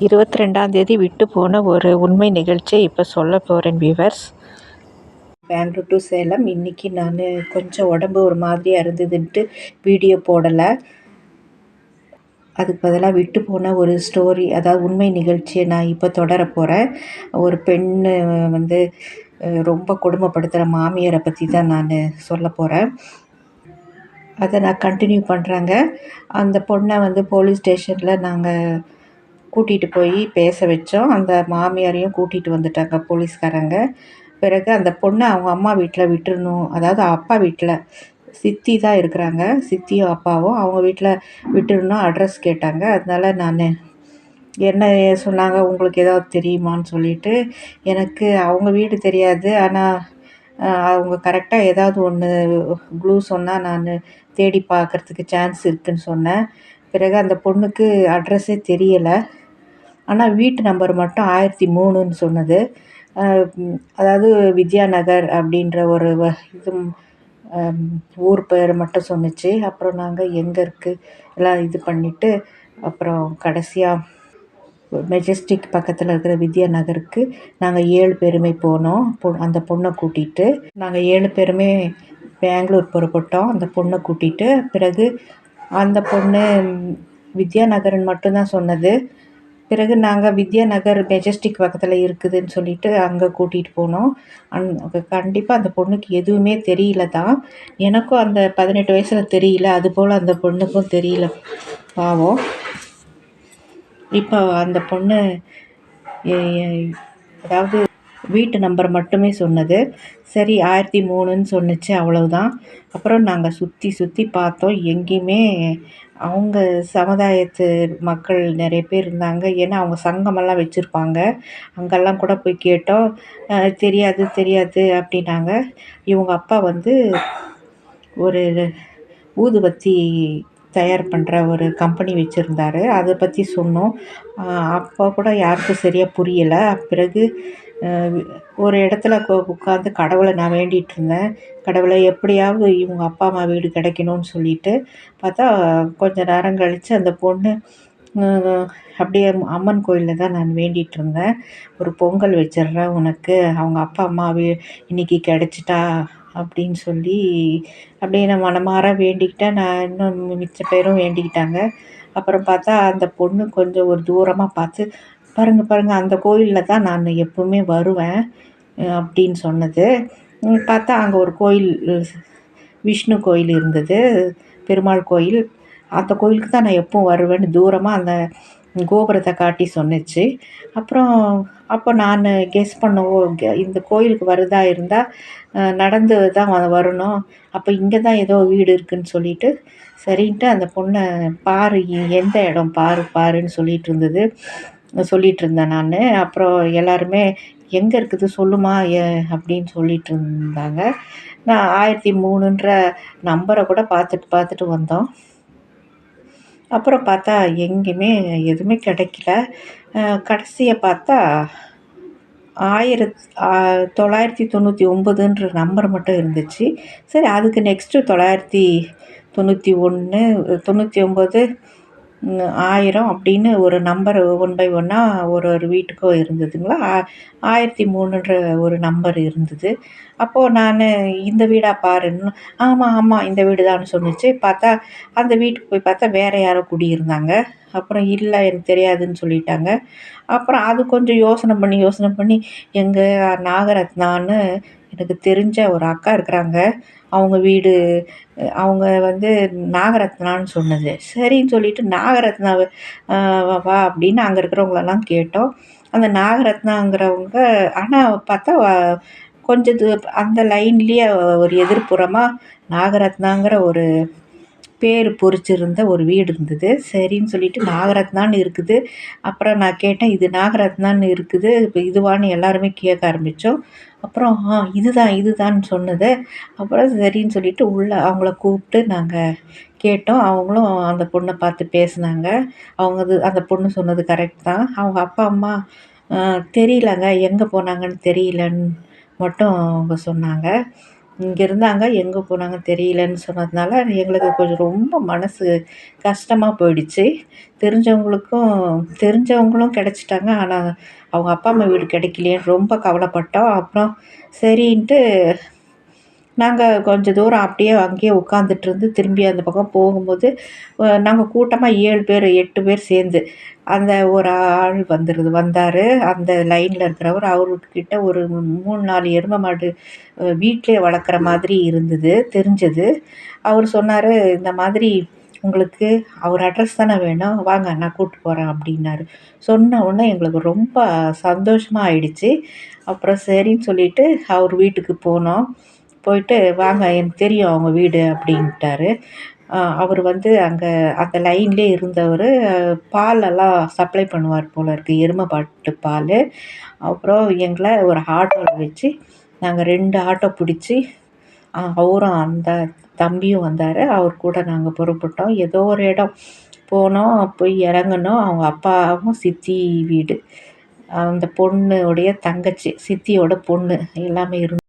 இருபத்தி ரெண்டாந்தேதி விட்டு போன ஒரு உண்மை நிகழ்ச்சியை இப்போ சொல்ல போகிறேன் வியூவர்ஸ் பெங்களூர் டு சேலம் இன்றைக்கி நான் கொஞ்சம் உடம்பு ஒரு மாதிரியாக இருந்ததுன்ட்டு வீடியோ போடலை. அதுக்கு பதிலாக விட்டு போன ஒரு ஸ்டோரி அதாவது உண்மை நிகழ்ச்சியை நான் இப்போ தொடர போகிறேன் ஒரு பெண் வந்து ரொம்ப கொடுமைப்படுத்துகிற மாமியாரை பற்றி தான் நான் சொல்ல போகிறேன் அதை நான் கண்டினியூ பண்ணுறேங்க அந்த பொண்ணை வந்து போலீஸ் ஸ்டேஷனில் நாங்கள் கூட்டிகிட்டு போய் பேச வச்சோம். அந்த மாமியாரையும் கூட்டிகிட்டு வந்துட்டாங்க போலீஸ்காரங்க. பிறகு அந்த பொண்ணை அவங்க அம்மா வீட்டில் விட்டுறணும். அதாவது அப்பா வீட்டில் சித்தி தான் இருக்கிறாங்க. சித்தியும் அப்பாவும் அவங்க வீட்டில் விட்டுறணும் அட்ரஸ் கேட்டாங்க. அதனால நான் என்ன சொன்னாங்க? உங்களுக்கு ஏதாவது தெரியுமான்னு சொல்லிட்டு எனக்கு அவங்க வீடு தெரியாது. ஆனால் அவங்க கரெக்டாக ஏதாவது ஒன்று க்ளூ சொன்னால் நான் தேடி பார்க்கறதுக்கு சான்ஸ் இருக்குதுன்னு சொன்னேன். பிறகு அந்த பொண்ணுக்கு அட்ரஸே தெரியலை. ஆனால் வீட்டு நம்பர் மட்டும் ஆயிரத்தி மூணுன்னு சொன்னது. அதாவது வித்யா அதாவது வித்யாநகர் அப்படின்ற ஒரு வ- இது ஊர் பேர் மட்டும் சொன்னுச்சு. அப்புறம் நாங்கள் எங்கே இருக்குது எல்லாம் இது பண்ணிவிட்டு அப்புறம் கடைசியாக மெஜஸ்டிக் பக்கத்தில் இருக்கிற வித்யா நகருக்கு நாங்கள் ஏழு பேருமே போனோம். பொ அந்த பொண்ணை கூட்டிகிட்டு நாங்கள் ஏழு பேருமே பெங்களூர் புறப்பட்டோம். அந்த பொண்ணை கூட்டிகிட்டு பிறகு அந்த பொண்ணு வித்யா நகர்னு மட்டும்தான் சொன்னது. பிறகு நாங்கள் வித்யா நகர் மெஜஸ்டிக் பக்கத்தில் இருக்குதுன்னு சொல்லிட்டு அங்கே கூட்டிகிட்டு போனோம். அந் கண்டிப்பாக அந்த பொண்ணுக்கு எதுவுமே தெரியல தான். எனக்கும் அந்த பதினெட்டு வயசில் தெரியல. அதுபோல் அந்த பொண்ணுக்கும் தெரியல. பாவம். இப்போ அந்த பொண்ணு அதாவது வீட்டு நம்பர் மட்டுமே சொன்னது. சரி ஆயிரத்தி மூணுன்னு சொன்னுச்சு அவ்வளவுதான். அப்புறம் நாங்கள் சுற்றி சுற்றி பார்த்தோம். எங்கேயுமே அவங்க சமுதாயத்து மக்கள் நிறைய பேர் இருந்தாங்க. ஏன்னா அவங்க சங்கமெல்லாம் வச்சுருப்பாங்க. அங்கெல்லாம் கூட போய் கேட்டோம். தெரியாது தெரியாது அப்படின்னாங்க. இவங்க அப்பா வந்து ஒரு ஊதுபத்தி தயார் பண்ணுற ஒரு கம்பெனி வச்சுருந்தாரு. அதை பற்றி சொன்னோம். அப்போ கூட யாருக்கும் சரியாக புரியலை. பிறகு ஒரு இடத்துல உட்காந்து கடவுளை நான் வேண்டிகிட்டு இருந்தேன். கடவுளை எப்படியாவது இவங்க அப்பா அம்மா வீடு கிடைக்கணும்னு சொல்லிட்டு பார்த்தா கொஞ்ச நேரம் கழித்து அந்த பொண்ணு அப்படியே அம்மன் கோயிலில் தான் நான் வேண்டிகிட்டு இருந்தேன். ஒரு பொங்கல் வச்சிடுறேன் உனக்கு. அவங்க அப்பா அம்மா வீ இன்னைக்கு கிடச்சிட்டா அப்படின்னு சொல்லி அப்படியே நான் மனமாற வேண்டிக்கிட்டேன் நான் இன்னும் மிச்ச பேரும் வேண்டிக்கிட்டாங்க. அப்புறம் பார்த்தா அந்த பொண்ணு கொஞ்சம் ஒரு தூரமாக பார்த்து பாருங்கள் பாருங்கள் அந்த கோயிலில் தான் நான் எப்பவுமே வருவேன் அப்படின்னு சொன்னது. பார்த்தா அங்கே ஒரு கோயில் விஷ்ணு கோயில் இருந்தது பெருமாள் கோயில். அந்த கோயிலுக்கு தான் நான் எப்பவும் வருவேன்னு தூரமாக அந்த கோபுரத்தை காட்டி சொன்னுச்சு. அப்புறம் அப்போ நான் கெஸ் பண்ணவோ இந்த கோயிலுக்கு வருதா இருந்தால் நடந்து தான் வரணும். அப்போ இங்கே தான் ஏதோ வீடு இருக்குன்னு சொல்லிட்டு சரின்ட்டு அந்த பொண்ணை பாரு எந்த இடம் பாரு பாருன்னு சொல்லிட்டு இருந்தது. சொல்லிட்டு இருந்தேன் நான். அப்புறம் எல்லாருமே எங்கே இருக்குது? சொல்லுமா அப்படின்னு சொல்லிட்டு இருந்தாங்க. நான் ஆயிரத்தி மூணுன்ற நம்பரை கூட பார்த்துட்டு பார்த்துட்டு வந்தோம். அப்புறம் பார்த்தா எங்கேயுமே எதுவுமே கிடைக்கல. கடைசியை பார்த்தா ஆயிரத் தொள்ளாயிரத்தி தொண்ணூற்றி ஒம்பதுன்ற நம்பர் மட்டும் இருந்துச்சு. சரி அதுக்கு நெக்ஸ்ட்டு தொள்ளாயிரத்தி தொண்ணூற்றி ஒன்று தொண்ணூற்றி ஒம்பது ஆயிரம் அப்படின்னு ஒரு நம்பர் ஒன் பை ஒன்னாக ஒரு ஒரு வீட்டுக்கும் இருந்ததுங்களா? ஆ- ஆயிரத்தி மூணுன்ற ஒரு நம்பர் இருந்தது. அப்போது நான் இந்த வீடா பாருன்னு ஆமாம் ஆமாம் இந்த வீடு தான் சொன்னுச்சு. பார்த்தா அந்த வீட்டுக்கு போய் பார்த்தா வேறு யாரோ குடியிருந்தாங்க. அப்புறம் இல்லை எனக்கு தெரியாதுன்னு சொல்லிட்டாங்க. அப்புறம் அது கொஞ்சம் யோசனை பண்ணி யோசனை பண்ணி எங்கள் நாகரத்னான்னு எனக்கு தெரிஞ்ச ஒரு அக்கா இருக்கிறாங்க. அவங்க வீடு அவங்க வந்து நாகரத்னான்னு சொன்னது. சரின்னு சொல்லிட்டு நாகரத்னாவை வா அப்படின்னு அங்கே இருக்கிறவங்களெல்லாம் கேட்டோம். அந்த நாகரத்னாங்கிறவங்க ஆனால் பார்த்தா வ- கொஞ்சம் தூ அந்த லைன்லேயே ஒரு எதிர்ப்புறமாக நாகரத்னாங்கிற ஒரு பேர் பொறிச்சிருந்த ஒரு வீடு இருந்தது. சரின்னு சொல்லிட்டு நாகரத்னான்னு இருக்குது. அப்புறம் நான் கேட்டேன் இது நாகரத்னான்னு இருக்குது. இப்போ இதுவான்னு எல்லாருமே கேட்க ஆரம்பித்தோம் அப்புறம் ஆ இதுதான் இதுதான்னு சொன்னது. அப்புறம் சரின்னு சொல்லிட்டு உள்ளே அவங்கள கூப்பிட்டு நாங்கள் கேட்டோம். அவங்களும் அந்த பொண்ணை பார்த்து பேசினாங்க. அவங்க அது அந்த பொண்ணு சொன்னது கரெக்ட் தான். அவங்க அப்பா அம்மா தெரியலங்க. எங்கே போனாங்கன்னு தெரியலன்னு மட்டும் அவங்க சொன்னாங்க. இங்கே இருந்தாங்க எங்கே போனாங்க தெரியலன்னு சொன்னதுனால எங்களுக்கு கொஞ்சம் ரொம்ப மனசு கஷ்டமாக போயிடுச்சு. தெரிஞ்சவங்களுக்கும் தெரிஞ்சவங்களும் கிடச்சிட்டாங்க. ஆனால் அவங்க அப்பா அம்மா வீடு கிடைக்கலையேன்னு ரொம்ப கவலைப்பட்டோம். அப்புறம் சரின்ட்டு நாங்கள் கொஞ்சம் தூரம் அப்படியே அங்கேயே உட்காந்துட்ருந்து திரும்பி அந்த பக்கம் போகும்போது நாங்கள் கூட்டமாக ஏழு பேர் எட்டு பேர் சேர்ந்து அந்த ஒரு ஆள் வந்துடுது வந்தார். அந்த லைனில் இருக்கிறவர் அவர்கிட்ட ஒரு மூணு நாலு எருமை மாடு வீட்டிலே வளர்க்குற மாதிரி இருந்தது தெரிஞ்சது. அவர் சொன்னார் இந்த மாதிரி உங்களுக்கு அவர் அட்ரஸ் தானே வேணும். வாங்க நான் கூப்பிட்டு போகிறேன் அப்படின்னாரு. சொன்ன உடனே எங்களுக்கு ரொம்ப சந்தோஷமாக ஆயிடுச்சு. அப்புறம் சரின்னு சொல்லிவிட்டு அவர் வீட்டுக்கு போனோம். போயிட்டு வாங்க எனக்கு தெரியும் அவங்க வீடு அப்படின்ட்டாரு. அவர் வந்து அங்கே அந்த லைன்லே இருந்தவர் பாலெல்லாம் சப்ளை பண்ணுவார் போல் இருக்குது எருமைப்பாட்டு பால். அப்புறம் எங்களை ஒரு ஆட்டோவில் வச்சு நாங்கள் ரெண்டு ஆட்டோ பிடிச்சி அவரும் அந்த தம்பியும் வந்தார். அவர் கூட நாங்கள் புறப்பட்டோம். ஏதோ ஒரு இடம் போனோம் போய் இறங்குனோம். அவங்க அப்பாவும் சித்தி வீடு. அந்த பொண்ணுடைய தங்கச்சி சித்தியோட பொண்ணு எல்லாமே இருந்து